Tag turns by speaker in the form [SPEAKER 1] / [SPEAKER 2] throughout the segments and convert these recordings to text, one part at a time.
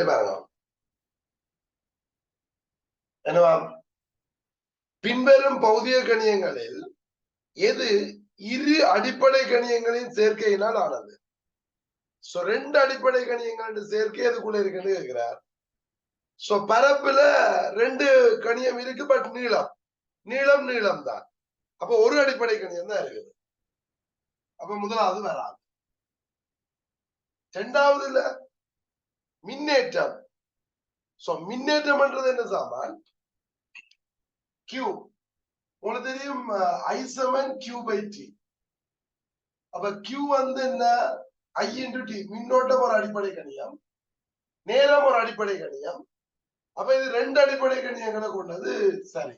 [SPEAKER 1] கேள்வி பாருங்க. என்னவா? பின்வரும் பௌதிய கணியங்களில் எது இரு அடிப்படை கணியங்களின் சேர்க்கையினால் ஆனது? சோ ரெண்டு அடிப்படை கணியங்கள் சேர்க்கை அதுக்குள்ள இருக்குன்னு கேட்கிறார். சோ பரப்புல ரெண்டு கணியம் இருக்கு பட் நீளம். நீளம் நீளம் தான். அப்ப ஒரு அடிப்படை கணியம் தான் இருக்குது. அப்ப முதலாவது வராது. ரெண்டாவதுல மின்னேற்றம். சோ மின்னேற்றம்ன்றது என்ன சாமான்? கியூ உங்களுக்கு தெரியும் I seven Q by T அப்ப கியூ வந்து என்ன? ஐ இன்டு டி மின்னோட்டம் ஒரு அடிப்படை கணியம் நேரம் ஒரு அடிப்படை கணியம். அப்ப இது ரெண்டு அடிப்படை கணியங்களை கொண்டது சரி.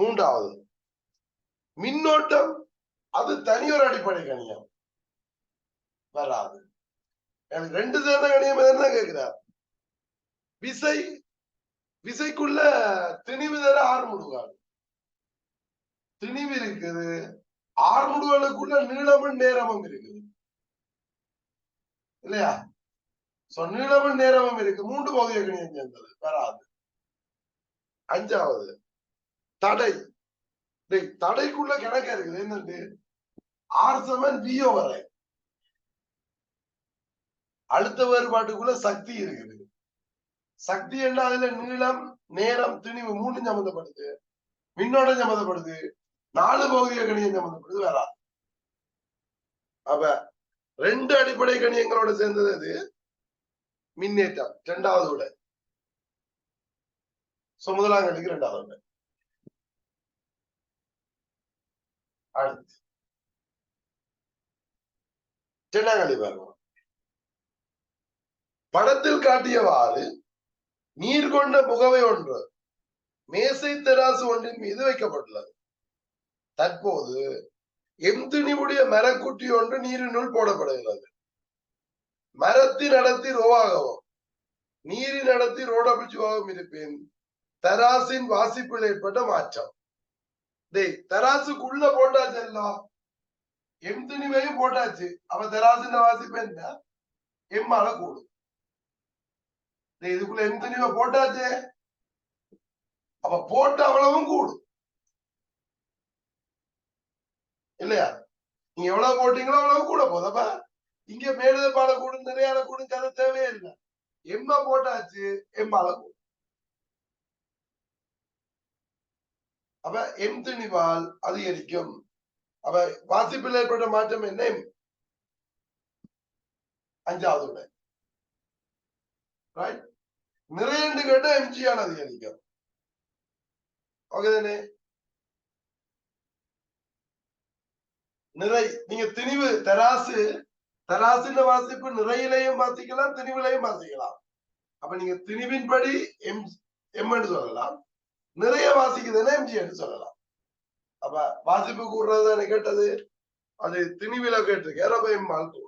[SPEAKER 1] மூன்றாவது மின்னோட்டம் அது தனி ஒரு அடிப்படை கணியம். வராது. எனக்கு ரெண்டு சேர்ந்த கணியம் தான் கேட்கிறார் விசை விசைக்குள்ள திணிவு தர ஆறுமுடுகாடு திணிவு இருக்குது ஆறுமுடுகளுக்குள்ள நீளமும் நேரமும் இருக்குது. இல்லையா? சோ நீளமும் நேரமும் இருக்கு மூன்று பகுதிய கணியம் சேர்ந்தது. வராது. அஞ்சாவது தடை. டேய், தடைக்குள்ள கிடைக்க இருக்குது. என்னண்டு ஆர் சமன் வியோ வரை. அடுத்த வேறுபாட்டுக்குள்ள சக்தி இருக்குது. சக்தி என்ன அதுல நீளம் நேரம் திணிவு மூணு சம்மந்தப்படுது. மின்னோட்டம் சம்மந்தப்படுது. நாலு பகுதிய கணியம் சம்மந்தப்படுது வேற அப்ப ரெண்டு அடிப்படை கணியங்களோட சேர்ந்தது அது மின்னேற்றம் இரண்டாவது விட சோ முதலாம் கணிக்கு இரண்டாவது விட அடுத்து. சென்னாங்கண்ணி பாருங்க. படத்தில் காட்டியவாறு நீர் கொண்ட புகவை ஒன்று மேசை தெராசு ஒன்றின் மீது வைக்கப்பட்டுள்ளது. தற்போது எம்திணிவுடைய மரக்குட்டி ஒன்று நீரினுள் போடப்படுகிறது. மரத்தின் அடர்த்தி ரோவாகவும் நீரின் அடர்த்தி ரோடபிச்சுவாகவும் இருப்பின். தராசின் வாசிப்பில் ஏற்பட்ட மாற்றம். டேய் தராசுக்குள்ள போட்டாச்சு எல்லாம் எம் துணிவையும் போட்டாச்சு. அவன் தராசின் வாசிப்பு என்ன? எம்மால கூடும். இதுக்குள்ள எம் துணிவை போட்டாச்சே? அப்ப போட்ட அவ்வளவும் கூடும். இல்லையா? நீங்க எவ்வளவு போட்டீங்களோ அவ்வளவு கூட போதப்பா இங்க மேலுத பால கூடும் நிறைய கூடும் கதை தேவையே இல்லை. எம்ம போட்டாச்சு? எம்மால கூடும். அப்ப எம் திணிவால் அதிகரிக்கும். அப்ப வாசிப்பில் ஏற்பட்ட மாற்றம் என்ன? அஞ்சாவது ரைட் நிறைய கேட்டா எம்ஜிஆர் அதிகரிக்கும் ஓகே தானே நிறை நீங்க திணிவு தராசு தராசுல வாசிப்பு நிறையிலையும் வாசிக்கலாம் திணிவிலையும் வாசிக்கலாம் அப்ப நீங்க திணிவின்படி எம் எம் என்று சொல்லலாம் நிறைய வாசிக்குதுன்னா எம்ஜி என்று சொல்லலாம் அப்ப வாசிப்பு கூடுறது தானே கேட்டது அது திணிவில கேட்டிருக்கேன் அப்ப எம் வாழ்த்து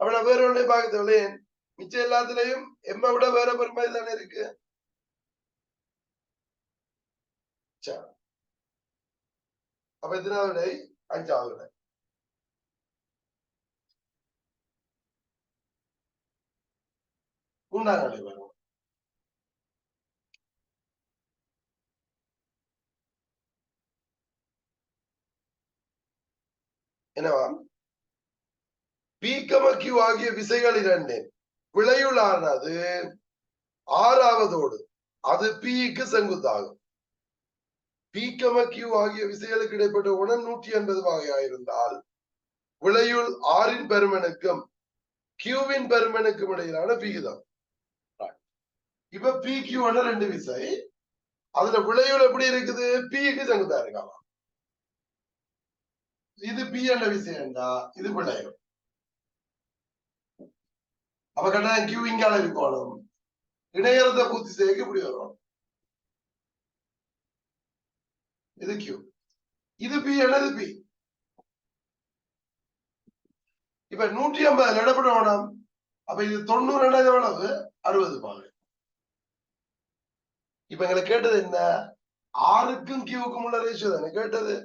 [SPEAKER 1] அப்ப நான் வேற ஒன்றையும் பார்க்க சொல்லேன் மிச்சம் எல்லாத்துலயும் எம்மை விட வேற பெருமை தானே இருக்கு? அப்ப எத்தனாவது விடை அஞ்சாவது விடை மூன்றாம் நிலை வரும். என்னவா? பீக்கமக்கியூ ஆகிய விசைகள் இரண்டு. விளையுளானது ஆறாவதோடு. அது பிக்கு செங்குத்தாகும் கியூ ஆகிய விசைகளுக்கு இடைப்பட்ட உடன் நூற்றி எண்பது வகையாயிருந்தால் விளையுள் ஆறின் பெருமனுக்கும் கியூவின் பெருமனுக்கும் இடையிலான விகிதம் இப்ப பி கியூ ரெண்டு விசை. அதுல விளைவுல எப்படி இருக்குது? பிக்கு செங்குத்தா இருக்கலாம் இது பி என்ற என்றா இது விளைவு அப்ப கட்டாயம் கியூ இங்கால இருக்கணும் இணையறத பூர்த்தி செய்ய இப்படி வரும் இது கியூ இது பி என்னது பி இப்ப நூற்றி ஐம்பதுல இடப்பட வேணாம் அப்ப இது தொண்ணூறு என்னது எவ்வளவு அறுபது பாகு இப்ப எங்களை கேட்டது என்ன ஆறுக்கும் கியூவுக்கும் உள்ள ரேஷியோ தானே கேட்டது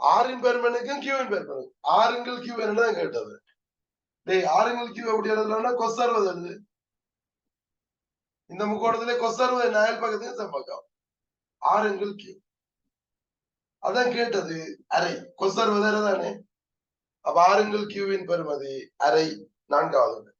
[SPEAKER 1] ஆறின் பெருமனுக்கும் கியூவின் பெருமனுக்கும் ஆறுங்கள் கியூ என்னதான் கேட்டது டேய் ஆறுங்கள் கியூ எப்படி எழுதலாம்னா கொஸ் எழுது இந்த முக்கோணத்துல கொசர்வது அறுபது நயல் பக்கத்தையும் செம்பக்கம் ஆறுங்கள் கியூ அதான் கேட்டது அரை கொஸ் அறுபது தானே? அப்ப ஆறுங்கள் கியூவின் பெறுமதி அரை நான்காவது.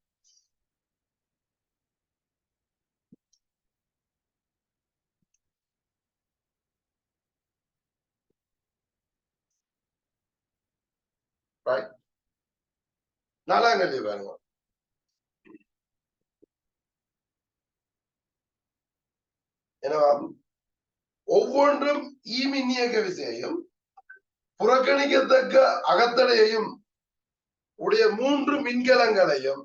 [SPEAKER 1] நாலாம் கேள்வி பாருங்க. எனவே ஒவ்வொன்றும் ஈமின்னியக்க விசையையும் புறக்கணிக்கத்தக்க அகத்தடையையும் உடைய மூன்று மின்கலங்களையும்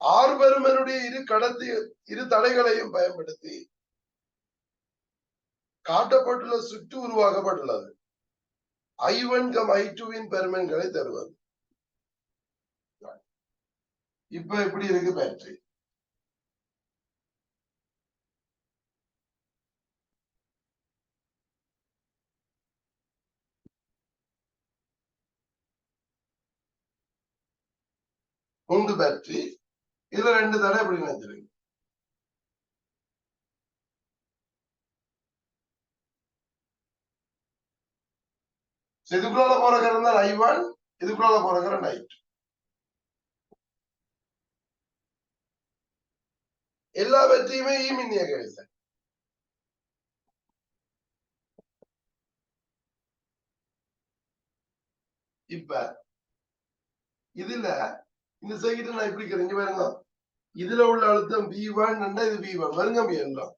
[SPEAKER 1] ஆர்பெருமனுடைய இரு கடத்தி இரு தடைகளையும் பயன்படுத்தி காட்டப்பட்டுள்ள சுற்று உருவாக்கப்பட்டுள்ளது. ஐ ஒன் கம் ஐ டூவின் பெருமன்களை தருவது. இப்ப எப்படி இருக்கு பேட்டரி மூன்று பேட்டரி இதுல ரெண்டு தடவை எப்படி நினைச்சிருக்கு இதுக்குள்ள போற கரண்ட் தான் ஐ ஒன் இதுக்குள்ள போற கரண்ட் ஐ டூ எல்லா வெற்றியுமே ஈ மின்னிய இப்ப இதுல இந்த சைக்கிட்ட நான் எப்படி இங்க பாருங்க. இதுல உள்ள அழுத்தம் பி ஒன் இது பி ஒன் வருங்க எல்லாம்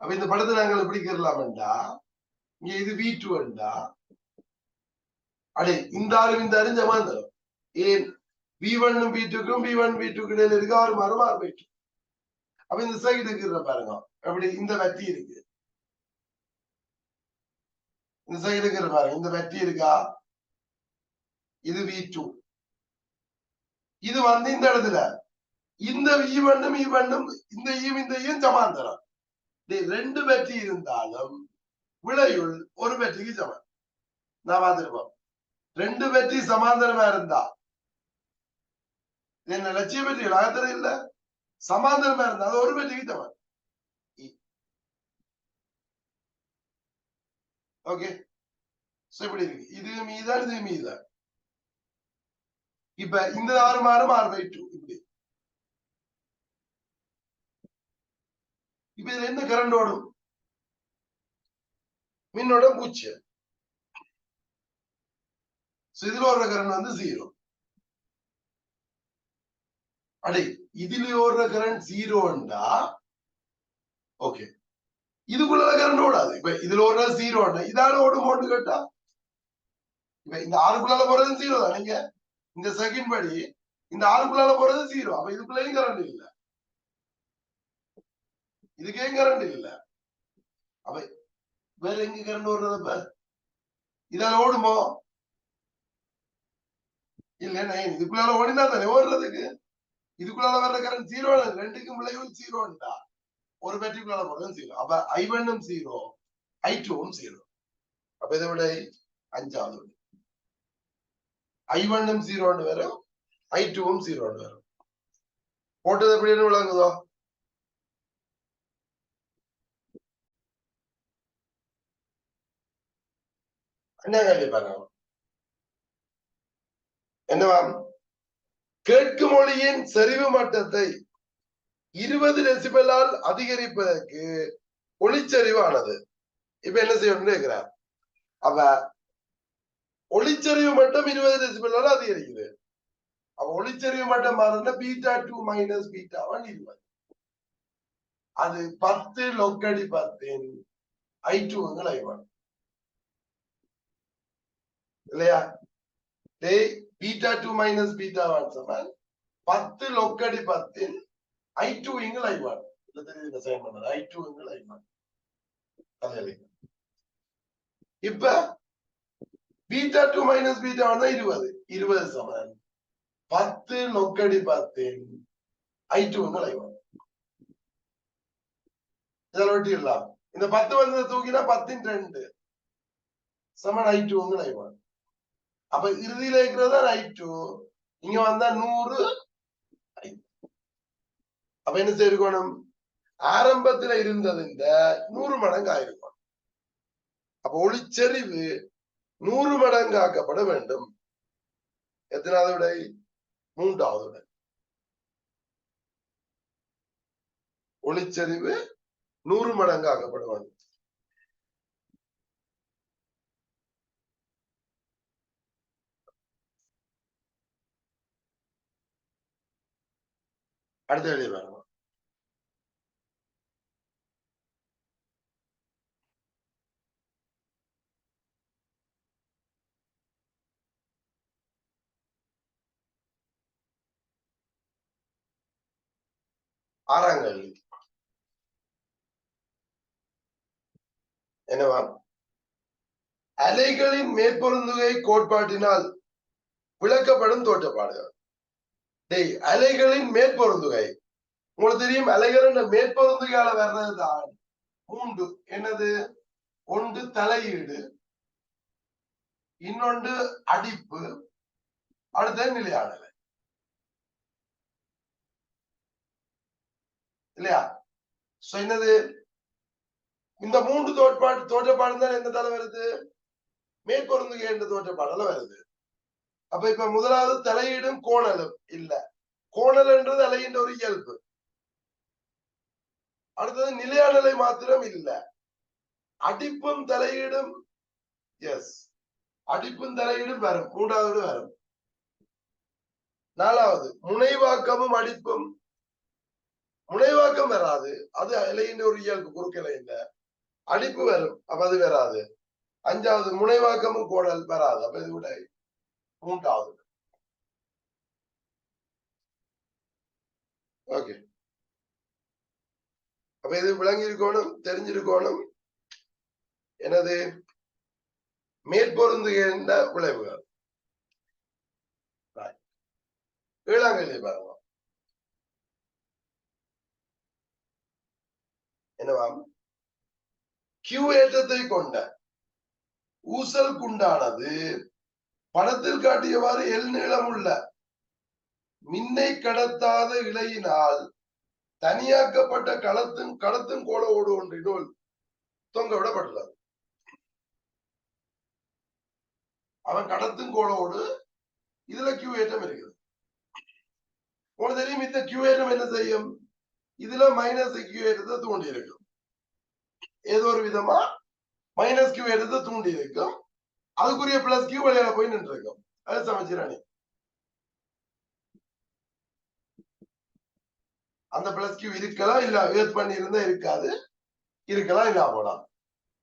[SPEAKER 1] அப்ப இந்த படத்தை நாங்கள் எப்படி கேரலாமண்டா இங்க இது வி டூண்டா அடே இந்த ஆறு இந்த அறிஞ்ச மாதிரி ஏன்? வி ஒன்னும் பி டூக்கும் பி ஒன் பி டூக்கு இடையில இருக்க ஆறு மாறும் ஆறு பை டூ அப்ப இந்த சைடு இருக்கிற பாருங்க. அப்படி இந்த வெட்டி இருக்கு. இந்த சைடு இருக்கிற பாருங்க. இந்த வெட்டி இருக்கா? இது வி டூ இது வந்து இந்த இடத்துல. இந்த ஈ ஒன்னும் ஈ இந்த e ஈம் இந்த e ஈயும் சமாந்தரம். ரெண்டு வெற்றி இருந்தாலும் விளையுள் ஒரு வெற்றிக்கு சமம். நான் பார்த்திருப்போம். ரெண்டு வெற்றி சமாந்தரமா இருந்தா என்ன லட்சிய வெற்றிகள் அகத்தர இல்ல சமாந்தரமா இருந்தா அது ஒரு வெற்றிக்கு சமம் ஓகே இப்படி இருக்கு இது மீதான் இது மீதான் இப்ப இந்த ஆறு மாறும் ஆறு பை டூ இப்படி இப்ப இதுல என்ன கரண்ட் ஓடும் மின்னோட பூஜ்ஜியம் இதுல ஒரு கரண்ட் வந்து ஜீரோ அடே இதுல ஓடுற கரண்ட் ஜீரோண்டா ஓகே இதுக்குள்ள கரண்ட் ஓடாது. இப்ப இதுல ஓடுற ஜீரோண்டா இதால ஓடுமோன்னு கேட்டா? இப்ப இந்த ஆறுக்குள்ளால போறது ஜீரோ தான் நீங்க இந்த செகண்ட் படி இந்த ஆறுக்குள்ளால போறது ஜீரோ அப்ப இதுக்குள்ளேயும் கரண்ட் இல்ல. இதுக்கே கரண்ட் இல்ல. அப்ப வேற எங்க கரண்ட் ஓடுறது இப்ப? இதால ஓடுமோ? இல்ல இதுக்குள்ளால ஓடினா தானே ஓடுறதுக்கு. இதுக்குள்ளால வர்ற கரண்ட் ஜீரோ ரெண்டுக்கும் விளைவும் ஜீரோண்டா ஒரு பேட்டரிக்குள்ளால போறது ஜீரோ அப்ப ஐ ஒன்னும் ஜீரோ ஐ டூவும் ஜீரோ அப்ப இதை விட அஞ்சாவது விடை ஐ ஒன்னும் ஜீரோன்னு வரும் ஐ டூவும் ஜீரோன்னு வரும். போட்டது எப்படின்னு விளங்குதோ? என்ன கேள்வி பாருங்க? என்னவா கேட்கும் மொழியின் செறிவு மட்டத்தை இருபது டெசிபலால் அதிகரிப்பதற்கு ஒளிச்சரிவானது இப்ப என்ன செய்யணும்னு கேட்கிறார் அவ ஒளிச்சரிவு மட்டம் இருபது டெசிபலால் அதிகரிக்குது. அவ ஒளிச்சரிவு மட்டம் மாறுனா beta two minus beta one இருபது. அது பத்து லொக்கடி பத்தின் ஐ டூங்கள் ஐ ஒன் இல்லையா? டேய் beta two minus beta one சமன் பத்து லொக்கடி பத்தில் ஐ டூ இங்கள் ஐ ஒன் தெரியுது சைன் பண்ணது ஐ டூ இங்கள் ஐ ஒன் இப்ப beta two minus beta one இருபது இருபது சமன் பத்து லொக்கடி பத்தில் ஐ டூ இங்கள் ஐ ஒன் இதில் ஒட்டிடலாம் இந்த பத்து வந்து தூக்கினா பத்தின் ரெண்டு சமன் ஐ டூ இங்கள் ஐ ஒன் அப்ப இறுதியில இருக்கிறதா ரைட் டூ இங்க வந்தா நூறு அப்ப என்ன செய்யணும் ஆரம்பத்துல இருந்தது இந்த நூறு மடங்கு ஆயிருக்கணும் அப்ப ஒளிச்செறிவு நூறு மடங்கு ஆக்கப்பட வேண்டும் எத்தனாவது விடை மூன்றாவது விடை ஒளிச்செறிவு நூறு மடங்கு ஆக்கப்பட வேண்டும் அடுத்த வெளியே பாருங்க. ஆறாம் கேள்வி என்னவா அலைகளின் மேற்பொருந்துகை கோட்பாட்டினால் விளக்கப்படும் தோற்றப்பாடுகள். அலைகளின் மேற்பொருந்துகை. உங்களுக்கு தெரியும் அலைகளின் மேற்பொருந்துகையால வர்றதுதான். மூன்று என்னது? ஒன்று தலையீடு. இன்னொன்று அடிப்பு. அடுத்த நிலையாடல். இல்லையா? சோ என்னது? இந்த மூன்று தோற்பாடு தோற்றப்பாடு தான் எந்த தலை வருது? மேற்பொருந்துகை என்ற தோற்றப்பாடல வருது. அப்ப இப்ப முதலாவது தலையீடும் கோணலும் இல்ல. கோணல் என்றது அலையின் ஒரு இயல்பு. அடுத்தது நிலையாடலை மாத்திரம் இல்ல. அடிப்பும் தலையீடும் எஸ் அடிப்பும் தலையீடும் வரும். மூன்றாவது வரும். நாலாவது முனைவாக்கமும் அடிப்பும். முனைவாக்கம் வராது. அது இலையின் ஒரு இயல்பு குறுக்கிலை இல்ல. அடிப்பு வரும் அப்ப அது வராது. அஞ்சாவது முனைவாக்கமும் கோடல் வராது. அப்ப இது கூட மூன்றாவது. ஓகே அப்ப இது விளங்கி இருக்கணும் தெரிஞ்சிருக்கணும் எனது மேற்பொருந்துகின்ற விளைவுகள். ஏழாம் கேள்வி பாருங்க. என்னவாம் கியூ ஏற்றத்தை கொண்ட ஊசல் குண்டானது படத்தில் காட்டியவாறு எல் உள்ள மின்னை கடத்தாத இலையினால் தனியாக்கப்பட்ட களத்தும் கடத்தும் கோலோடு ஒன்றினுள் தொங்க விடப்பட்டுள்ளது. அவன் கடத்தும் கோலோடு இதுல கியூ ஏற்றம் இருக்குது உங்களுக்கு தெரியும் இந்த கியூ ஏற்றம் என்ன செய்யும்? இதுல மைனஸ் கியூ ஏற்றத்தை தூண்டி இருக்கும் ஏதோ ஒரு விதமா மைனஸ் கியூ ஏற்றத்தை தூண்டி இருக்கும் அதுக்குரிய பிளஸ் கியூ வழியில போய் நின்று இருக்கும் அது சமைச்சிராணி அந்த பிளஸ் கியூ இருக்கலாம் இல்ல வேஸ்ட் பண்ணி இருந்தா இருக்காது. இருக்கலாம் இல்ல போலாம்.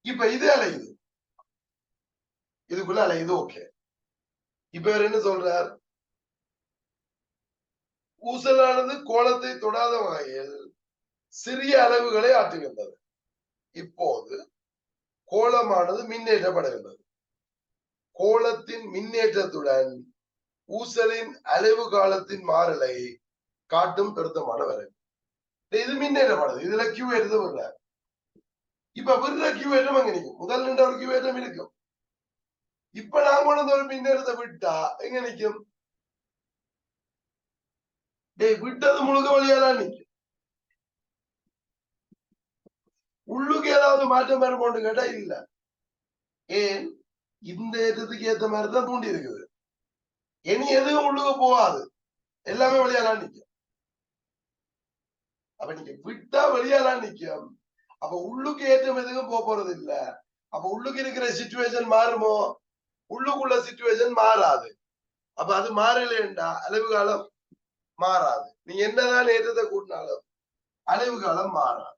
[SPEAKER 1] இப்ப இது அலையுது. இதுக்குள்ள அலையுது ஓகே இப்ப இவர் என்ன சொல்றார்? ஊசலானது கோலத்தை தொடாத வகையில் சிறிய அளவுகளை ஆற்றுகின்றது இப்போது கோலமானது மின்னேற்றப்படுகின்றது. கோலத்தின் மின்னேற்றத்துடன் ஊசலின் அளவு காலத்தின் மாறலை காட்டும் பெருத்தமான வரை இது மின்னேற்றமானது இதுல கியூ ஏற்றம் இல்ல இப்ப விடுற கியூ ஏற்றம் அங்க நிற்கும் முதல் நின்ற ஒரு கியூ ஏற்றம் இருக்கும். இப்ப நான் கொண்டு ஒரு மின்னேற்றத்தை விட்டா எங்க நிற்கும் டேய் விட்டது முழுக்க வழியாதான் நிற்கும் உள்ளுக்கு ஏதாவது மாற்றம் வருமோன்னு கேட்டா இல்ல. ஏன்? இந்த ஏற்றத்துக்கு ஏத்த மாதிரி தான் தூண்டி இருக்குது. இனி எதுவும் உள்ளுக்கு போகாது. எல்லாமே வெளியாலாம் நிக்கும். அப்ப நீங்க விட்டா வெளியாலாம் நிக்கும். அப்ப உள்ளுக்கு ஏற்றம் எதுவும் போக போறது இல்ல. அப்ப உள்ளுக்கு இருக்கிற சுச்சுவேஷன் மாறுமோ? உள்ளுக்குள்ள சுச்சுவேஷன் மாறாது. அப்ப அது மாறலேண்டா அளவு காலம் மாறாது. நீ என்னதான் ஏற்றத்தை கூட்டினாலும் அளவு காலம் மாறாது.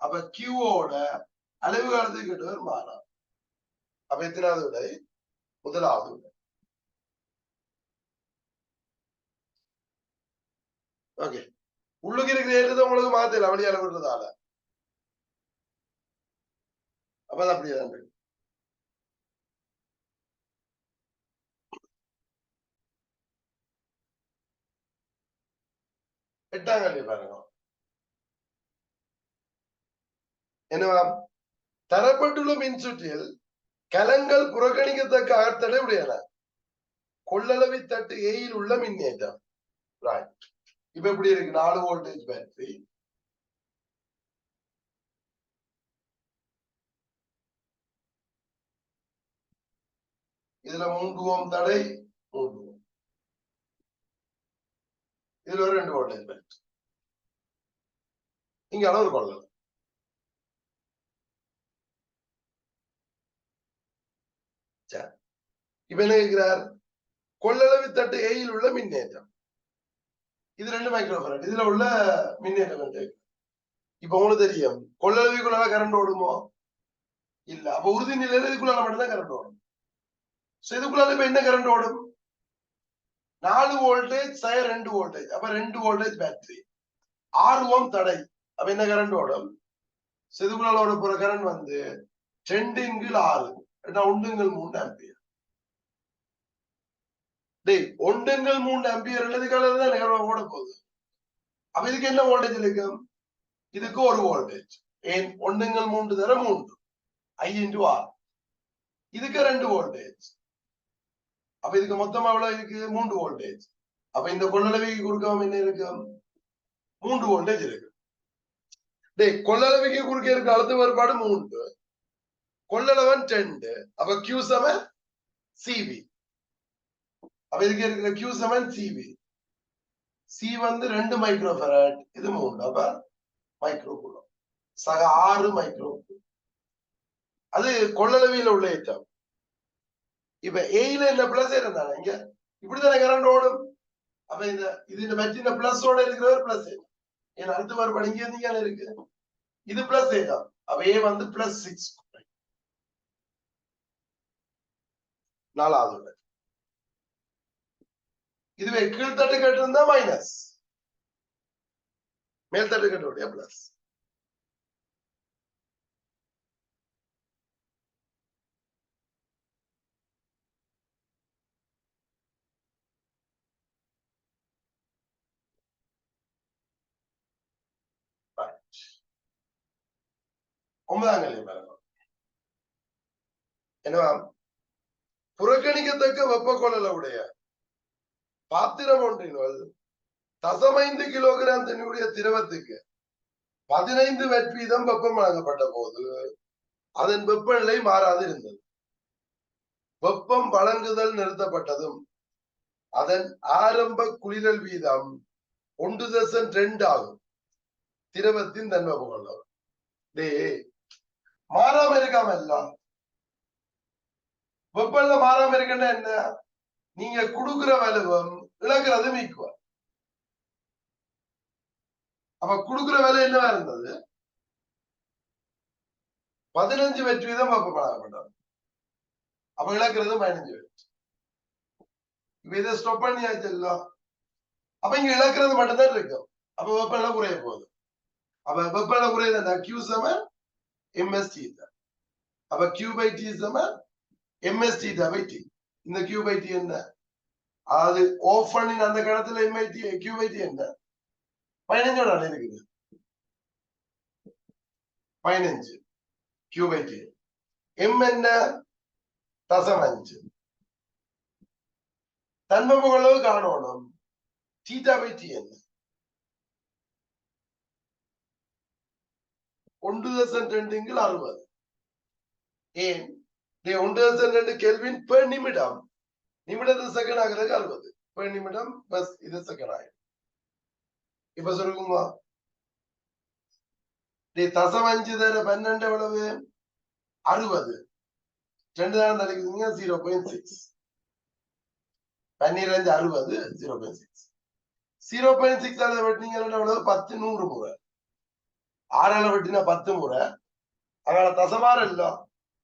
[SPEAKER 1] அப்ப கியூவோட அளவு காலத்துக்கு கிட்டவர் மாறாது அப்ப எத்தனாவது விடை முதலாவது விடை ஓகே. உள்ளுக்கு இருக்கிற எழுத உங்களுக்கு மாத்தல வெளியால விடுறதால. அப்பதான் அப்படியே எட்டாம் கல்வி பாருங்க. என்னவா தரப்பட்டுள்ள மின்சுற்றில் கலங்கள் புறக்கணிக்கத்தக்க ஆற்றலை உடையன. கொள்ளளவி தட்டு ஏயில் உள்ள மின்னேற்றம். ரைட் இப்ப எப்படி இருக்கு? நாலு வோல்டேஜ் பேட்டரி இதுல மூன்று ஓம் தடை மூன்று ஓம். இதுல ஒரு ரெண்டு வோல்டேஜ் பேட்டரி இங்க அளவு கொள்ளலாம் சரி இப்ப என்ன கேட்கிறார்? கொள்ளளவு தட்டு ஏயில் உள்ள மின்னேற்றம். இது ரெண்டு மைக்ரோஃபரட் இதுல உள்ள மின்னேற்றம் என்று இப்ப உங்களுக்கு தெரியும். கொள்ளளவிக்குள்ளால கரண்ட் ஓடுமோ? இல்ல. அப்ப உறுதி நிலையில இதுக்குள்ளால மட்டும்தான் கரண்ட் ஓடும். சோ இதுக்குள்ள இப்ப என்ன கரண்ட் ஓடும்? நாலு வோல்டேஜ் சய ரெண்டு வோல்டேஜ் அப்ப ரெண்டு வோல்டேஜ் பேட்டரி ஆறு ஓம் தடை. அப்ப என்ன கரண்ட் ஓடும்? சோ ஓட போற கரண்ட் வந்து ரெண்டுங்கில் ஆறு. ஒன்றுங்கள் மூன்று ஆம்பியர் டேய் ஒன்றுங்கள் மூன்று ஆம்பியர் உள்ளது தான் நேரம் ஓட போகுது அப்ப இதுக்கு என்ன வோல்டேஜ் இருக்கும் இதுக்கு ஒரு வோல்டேஜ் ஏன் ஒன்றுங்கள் மூன்று தர மூன்று ஐ இன்டு ஆர் இதுக்கு ரெண்டு வோல்டேஜ் அப்ப இதுக்கு மொத்தம் எவ்வளவு இருக்கு மூன்று வோல்டேஜ் அப்ப இந்த கொள்ளளவைக்கு கொடுக்காம என்ன இருக்கு மூன்று வோல்டேஜ் இருக்கு டேய் கொள்ளளவைக்கு குறுக்க இருக்க அழுத்த வேறுபாடு மூன்று கொள்ளளவன் ரெண்டு. அப்ப கியூ செவன் சிவி அப்ப இதுக்கு இருக்கிற கியூ செவன் சிவி சி வந்து ரெண்டு மைக்ரோ ஃபெரட் இது மூணு அப்ப மைக்ரோ குலம் சக ஆறு மைக்ரோ அது கொள்ளளவியில உள்ள ஏற்றம் இப்ப ஏயில என்ன பிளஸ் இருந்தாங்க இங்க? இப்படித்தானே கரண்ட் ஓடும்? அப்ப இந்த இது இந்த மெட்டின பிளஸோட இருக்கிறவர் பிளஸ் ஏன் அடுத்த மறுபடி இங்க இருக்கு? இது பிளஸ் ஏ தான். அப்ப ஏ வந்து பிளஸ் சிக்ஸ் நாலாவது இதுவே கீழ்த்தட்டு கட்டு இருந்தா மைனஸ் மேல்தட்டு கட்டுடைய பிளஸ் ஒன்பதாம் கேள்வி பாருங்க புறக்கணிக்கத்தக்க வெப்பக்கொள்ளல உடைய பாத்திரம் ஒன்றினுள் தசமைந்து கிலோகிராம் தண்ணியுடைய திரவத்துக்கு பதினைந்து வெட்வீதம் வெப்பம் வழங்கப்பட்ட போது அதன் வெப்பநிலை மாறாது இருந்தது. வெப்பம் வழங்குதல் நிறுத்தப்பட்டதும் அதன் ஆரம்ப குளிரல் வீதம் ஒன்று தசம் ரெண்டு ஆகும். திரவத்தின் தன்மை டே மாறாம இருக்காம எல்லாம். வெப்பநிலை மாறாம இருக்குன்னா என்ன? நீங்க குடுக்குற வலுவம் இழக்கிறது ஈக்குவல் அப்ப குடுக்குற வேலை என்னவா இருந்தது? பதினஞ்சு வெற்றி வீதம் வெப்பப்படாக்கப்பட்டது அப்ப இழக்கிறது பதினஞ்சு வெற்றி. இப்ப இதை ஸ்டாப் பண்ணியாச்சு எல்லாம் அப்ப இங்க இழக்கிறது மட்டும்தான் இருக்கும். அப்ப வெப்பநிலை குறைய போகுது. அப்ப வெப்பநிலை குறையுது கியூ செவன் எம்எஸ்டி அப்ப Q by T seven MST by இந்த கியூபைடி என்ன? அது ஆஃப் அந்த கடத்துல எம்ஐடி கியூபைடி என்ன? பதினஞ்சு நாள் இருக்குது பதினஞ்சு கியூபைடி எம் என்ன? தசம் அஞ்சு தன்மபு காணணும். தீட்டா பை டி என்ன? ஒன்று தசம் ரெண்டுங்கள் அறுபது. ஏன்? ஒன்று தசம் ரெண்டு கெல்வின் பெர் நிமிடம் நிமிடத்து செகண்ட் ஆகுறதுக்கு அறுபது. பெர் நிமிடம் பஸ் இது செகண்ட் ஆயிடும் இப்ப சொல்லுங்க தசம் அஞ்சு தர பன்னெண்டு எவ்வளவு? அறுபது. ரெண்டு தானம் தடுக்குதுங்க ஜீரோ பாயிண்ட் சிக்ஸ் பன்னிரஞ்சு அறுபது zero point six zero point six அதை வெட்டினீங்க எவ்வளவு? பத்து நூறு முறை. ஆறால வெட்டினா பத்து முறை. அதனால தசமாறு இல்ல.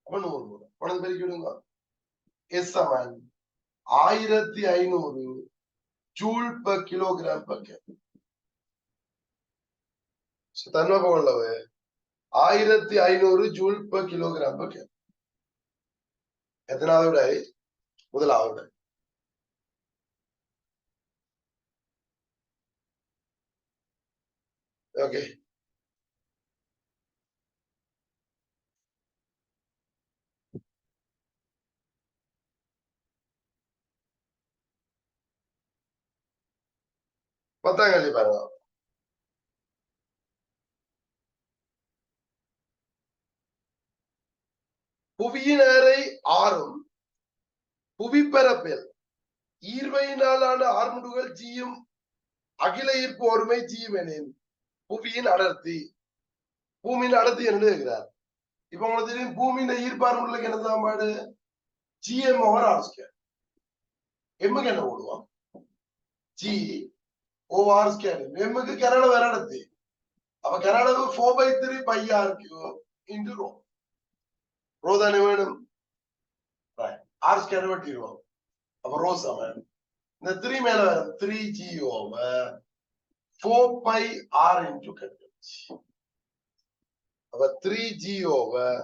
[SPEAKER 1] அப்ப நூறு முறை உனக்கு பெருக்கி விடுங்க எஸ் செவன் ஆயிரத்தி ஐநூறு ஜூல் பர் கிலோகிராம் பர் தன்மப உள்ளவு ஆயிரத்தி ஐநூறு ஜூல் பர் கிலோகிராம் பர் எத்தனாவது விடை? முதலாவது விடை. ஓகே பத்தாம் கேள்வி பாருங்க. புவியினரை ஆறும் புவிப்பரப்பில் ஈர்வையினாலான ஆர்முடுகள் ஜீயும் அகில ஈர்ப்பு ஒருமை ஜீயும் எனின் புவியின் அடர்த்தி. பூமியின் அடர்த்தி என்று இருக்கிறார் இப்ப உங்களுக்கு தெரியும் பூமியின் ஈர்ப்பு ஆர்முடுகளுக்கு என்ன சாப்பாடு ஜிஎம் ஓவர் ஆர்ஸ்கேர் எம்முக்கு என்ன போடுவோம்? ஜி ஓஆர் ஸ்கேர் எம்முக்கு கனடா வேற அடர்த்தி அப்ப கனடாவுக்கு four pi three pi R cube into rho rho தானே வேணும்? ஆர் ஸ்கேர் வெட்டிடுவோம். அப்ப ரோ சமன் இந்த த்ரீ மேல வரும் three G over four by R into கண்டுபிடிச்சு. அப்ப three G over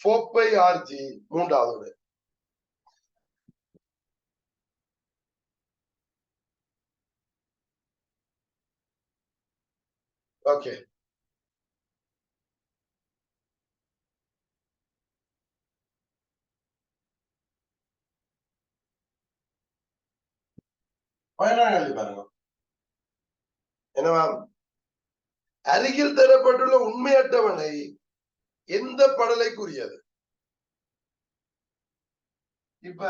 [SPEAKER 1] four by R G மூன்றாவது ஓகே பதினாறு கேள்வி பாருங்க என்னவா அருகில் தரப்பட்டுள்ள உண்மை அட்டவணை எந்த படலைக்குரியது? இப்ப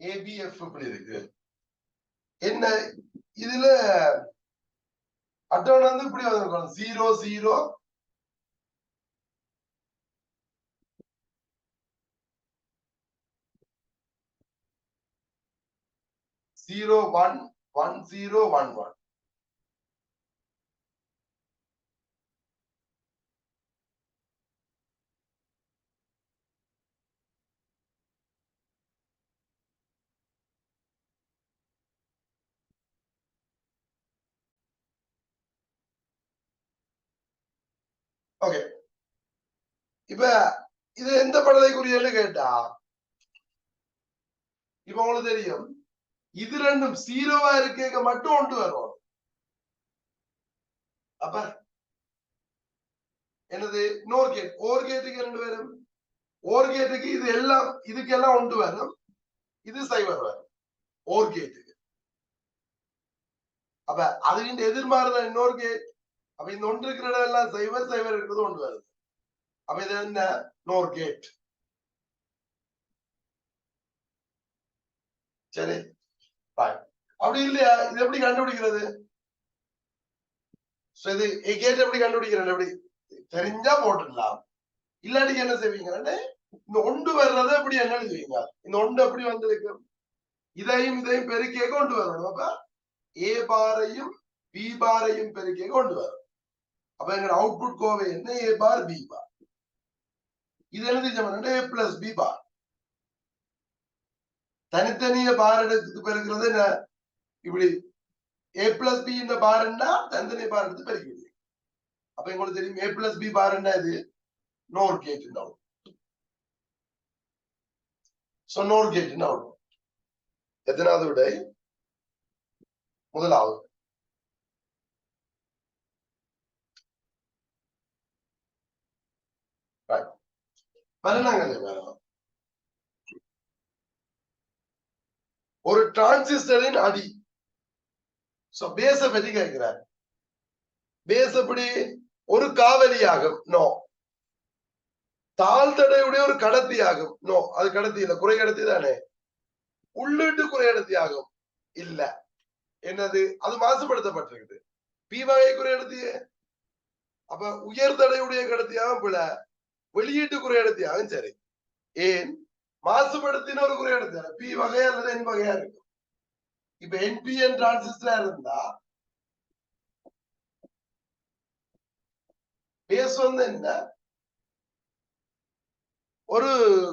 [SPEAKER 1] ஏபிஎஃப் இப்படி இருக்கு? என்ன இதுல அட்டவணை வந்து இப்படி வந்திருக்கணும் zero zero zero one one zero one one okay இப்ப இது எந்த படத்தைக்குரியன்னு கேட்டா இப்ப உங்களுக்கு தெரியும். இது ரெண்டும் சீரோவா இருக்க மட்டும் ஒன்று வரும் அப்ப என்னது? நோர் கேட் ஓர் கேட்டுக்கு ரெண்டு பேரும். ஓர் கேட்டுக்கு இது எல்லாம் இதுக்கெல்லாம் ஒன்று வரும் இது சைவர் வரும். ஓர் கேட்டுக்கு அப்ப அதுக்கு எதிர்மாறுதான் இன்னொரு கேட் அப்ப இந்த ஒன்று இருக்கிற இடம் எல்லாம் சைவர் சைவர் இருக்கிறது ஒன்று வருது அப்ப இது என்ன நோர் கேட் சரி அப்படி இல்லையா இது எப்படி கண்டுபிடிக்கிறது இது கேட் எப்படி கண்டுபிடிக்கிறது எப்படி தெரிஞ்சா போட்டுடலாம் இல்லாட்டிக்கு என்ன செய்வீங்க இந்த ஒன்று வர்றதை எப்படி என்ன செய்வீங்க இந்த ஒன்று எப்படி வந்திருக்கு இதையும் இதையும் பெருக்கே கொண்டு வரணும் அப்ப ஏ பாரையும் பி பாரையும் பெருக்கே கொண்டு வரணும் அப்ப எங்க அவுட்புட் கோவை என்ன? ஏ பார் பி பார் இது எழுதிச்சோம்னா ஏ பிளஸ் பி பார் தனித்தனிய பார் எடுத்து பெருக்கிறது என்ன? இப்படி ஏ பிளஸ் பி இந்த என்ன? தனித்தனிய பார் எடுத்து பெருக்கி விடுங்க அப்ப எங்களுக்கு தெரியும் ஏ பிளஸ் பி பார் என்ன இது? NOR gate out so NOR gate out எத்தனாவது விடை? முதலாவது. பன்னெண்டாங்க வேணும் ஒரு டிரான்சிஸ்டரின் அடி. சோ பேச பற்றி கேட்கிறார். பேஸ் எப்படி? ஒரு காவலியாகும். நோ தாழ்தடையுடைய ஒரு கடத்தி ஆகும் நோ அது கடத்தி இல்ல. குறை கடத்தி தானே? உள்ளிட்டு குறை கடத்தி ஆகும் இல்ல. என்னது? அது மாசுபடுத்தப்பட்டிருக்குது. பி வகை குறை கடத்தியே. அப்ப உயர்தடையுடைய கடத்தியாகும் பிழ. வெளியீட்டு குறை கடத்தியாகும் சரி. ஏன்? மாசுபடுத்தின ஒரு குறை எடுத்தாரு பி வகையா அல்லது என் வகையா இருக்கும். இப்ப என்பிஎன் டிரான்சிஸ்டரா இருந்தா பேஸ் வந்து என்ன? ஒரு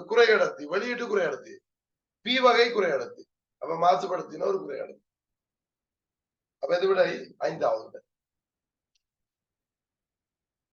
[SPEAKER 1] குறை கடத்தி வெளியீட்டு குறை கடத்தி பி வகை குறை கடத்தி அப்ப மாசுபடுத்தின ஒரு குறை கடத்தி அப்ப இது விட? ஐந்தாவது